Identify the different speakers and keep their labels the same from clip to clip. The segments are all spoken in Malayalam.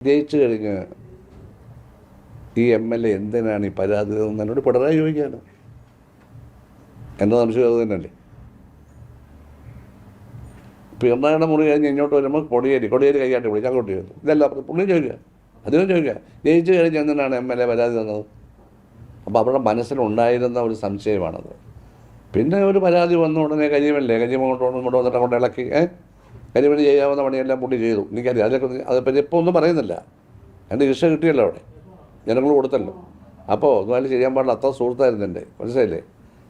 Speaker 1: ജയിച്ചു കഴിഞ്ഞ് ഈ എം എൽ എ എന്തിനാണ് ഈ പരാതി എന്നോട് പിണറായി ചോദിക്കുകയാണ്. എന്റെ സംശയം അത് തന്നെയല്ലേ? പിണറായിയുടെ മുറി കഴിഞ്ഞ് ഇങ്ങോട്ട് വരുമ്പോൾ കൊടിയേരി കൊടിയേരി കൈകാട്ടി വിളിച്ച് അങ്ങോട്ട് ഇതല്ല പുള്ളി ചോദിക്കുക. അതിനും ചോദിക്കുക. ജയിച്ചു കഴിഞ്ഞ് എന്തിനാണ് എം എൽ എ പരാതി തന്നത്? അപ്പോൾ അവരുടെ മനസ്സിലുണ്ടായിരുന്ന ഒരു സംശയമാണത്. പിന്നെ ഒരു പരാതി വന്ന ഉടനെ കഴിയുമല്ലേ കഴിയുമ്പോൾ ഇങ്ങോട്ട് വന്നിട്ട് അങ്ങോട്ട് ഇളക്കി ഏ? കരിമണി ചെയ്യാവുന്ന പണിയെല്ലാം പുള്ളി ചെയ്തു. എനിക്കറിയാം അതിനൊക്കെ അതിപ്പോൾ ഇപ്പോൾ ഒന്നും പറയുന്നില്ല. എന്റെ ശിക്ഷ കിട്ടിയല്ലോ അവിടെ. ജനങ്ങൾ കൊടുത്തല്ലോ. അപ്പോൾ ഒന്നും ചെയ്യാൻ പാടില്ല. അത്ര സുഹൃത്തായിരുന്നു എന്റെ. മനസ്സിലായില്ലേ?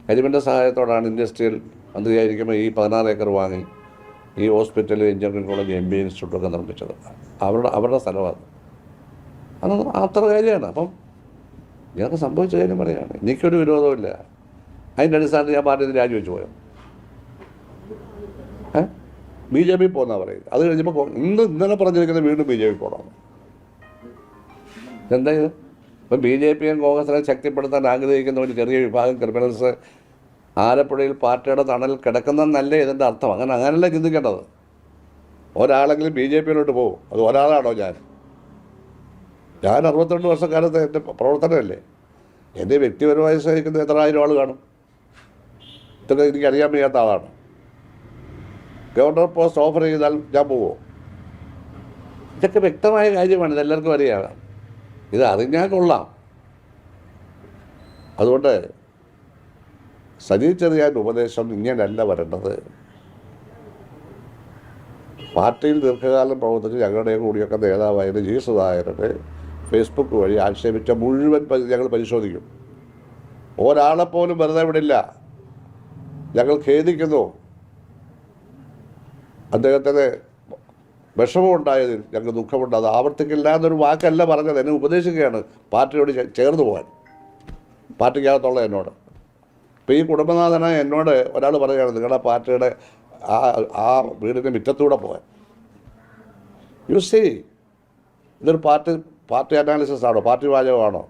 Speaker 1: കരിമന്റെ സഹായത്തോടാണ് ഇൻഡസ്ട്രിയൽ മന്ത്രിയായിരിക്കുമ്പോൾ ഈ പതിനാറ് ഏക്കർ വാങ്ങി ഈ hospital engineering college M B ഇൻസ്റ്റിറ്റ്യൂട്ടൊക്കെ നിർമ്മിച്ചത്. അവരുടെ അവരുടെ സ്ഥലമാണ്. അത് അത്ര കാര്യമാണ്. അപ്പം ഇതൊക്കെ സംഭവിച്ച കാര്യം പറയുകയാണ് എനിക്കൊരു വിരോധമില്ല അതിന്റെ അടിസ്ഥാനത്തിൽ ഞാൻ പാർട്ടിയിൽ രാജിവെച്ച് പോയോ? ഏ? ബി ജെ പി പോകുന്ന പറയുന്നത്. അത് കഴിഞ്ഞപ്പോൾ ഇന്ന് ഇന്നലെ പറഞ്ഞിരിക്കുന്നത് വീണ്ടും ബി ജെ പി പോകണം എന്താ ഇത്? ഇപ്പം ബി ജെ പിയും കോൺഗ്രസിനെ ശക്തിപ്പെടുത്താൻ ആഗ്രഹിക്കുന്ന ഒരു ചെറിയ വിഭാഗം ക്രിമിനൽസ് ആലപ്പുഴയിൽ പാർട്ടിയുടെ തണൽ കിടക്കുന്നതെന്നല്ലേ ഇതിന്റെ അർത്ഥം. അങ്ങനെ അങ്ങനല്ലേ ചിന്തിക്കേണ്ടത്? ഒരാളെങ്കിലും ബി ജെ പിയിലോട്ട് പോകും അത് ഒരാളാണോ ഞാൻ? ഞാൻ അറുപത്തിരണ്ട് വർഷക്കാലത്ത് എന്റെ പ്രവർത്തനമല്ലേ? എന്റെ വ്യക്തിപരമായി സഹിക്കുന്ന എത്ര ആയിരം ആൾ കാണും? ഇതൊക്കെ എനിക്ക് അറിയാൻ വയ്യാത്ത ആളാണ്. ഗവർണർ പോസ്റ്റ് ഓഫർ ചെയ്താൽ ഞാൻ പോവോ? ഇതൊക്കെ വ്യക്തമായ കാര്യമാണ് ഇതെല്ലാവർക്കും അറിയാം. ഇത് അറിഞ്ഞാൽ കൊള്ളാം. അതുകൊണ്ട് സജി ചെറിയാൻ ഉപദേശം ഇങ്ങനെയല്ല വരേണ്ടത്. പാർട്ടിയിൽ ദീർഘകാലം പ്രവർത്തിച്ച് ഞങ്ങളുടെ കൂടിയൊക്കെ നേതാവായത് ജി സുധാകരനെ ഫേസ്ബുക്ക് വഴി ആക്ഷേപിച്ച മുഴുവൻ ഞങ്ങൾ പരിശോധിക്കും. ഒരാളെപ്പോലും വെറുതെ വിടില്ല. ഞങ്ങൾ ഖേദിക്കുന്നു. അദ്ദേഹത്തിന് വിഷമമുണ്ടായതിൽ ഞങ്ങൾക്ക് ദുഃഖമുണ്ട്. അത് ആവർത്തിക്കില്ല എന്നൊരു വാക്കല്ല പറഞ്ഞത്. എന്നെ ഉപദേശിക്കുകയാണ് പാർട്ടിയോട് ചേർന്ന് പോകാൻ. പാർട്ടിക്കകത്തുള്ള എന്നോട്. ഇപ്പോൾ ഈ കുടുംബനാഥനായ എന്നോട് ഒരാൾ പറയുകയാണ് നിങ്ങളുടെ പാർട്ടിയുടെ ആ ആ വീടിന്റെ മുറ്റത്തൂടെ പോകാൻ. യു സി ഇതൊരു പാർട്ടി പാർട്ടി അനാലിസിസ് ആണോ? പാർട്ടി വാചകമാണോ?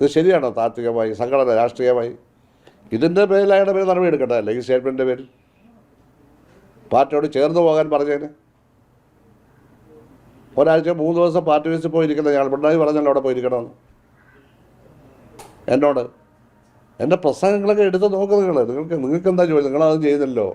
Speaker 1: ഇത് ശരിയാണോ? താത്വികമായി സംഘടന രാഷ്ട്രീയമായി? ഇതിന്റെ പേരിൽ പേര് നടപടി എടുക്കട്ടെ ഈ സ്റ്റേറ്റ്മെന്റിന്റെ പേരിൽ? പാർട്ടിയോട് ചേർന്ന് പോകാൻ പറഞ്ഞേന്. ഒരാഴ്ച മൂന്ന് ദിവസം പാർട്ടി ഓഫീസിൽ പോയിരിക്കുന്നത് ഞങ്ങൾ പിണറായി പറഞ്ഞല്ലോ അവിടെ പോയിരിക്കണമെന്ന്. എന്നോട് എന്റെ പ്രസംഗങ്ങളൊക്കെ എടുത്ത് നോക്ക് നിങ്ങൾ. നിങ്ങൾക്ക് നിങ്ങൾക്ക് എന്താ ചോദിച്ചത് നിങ്ങളതും ചെയ്യുന്നല്ലോ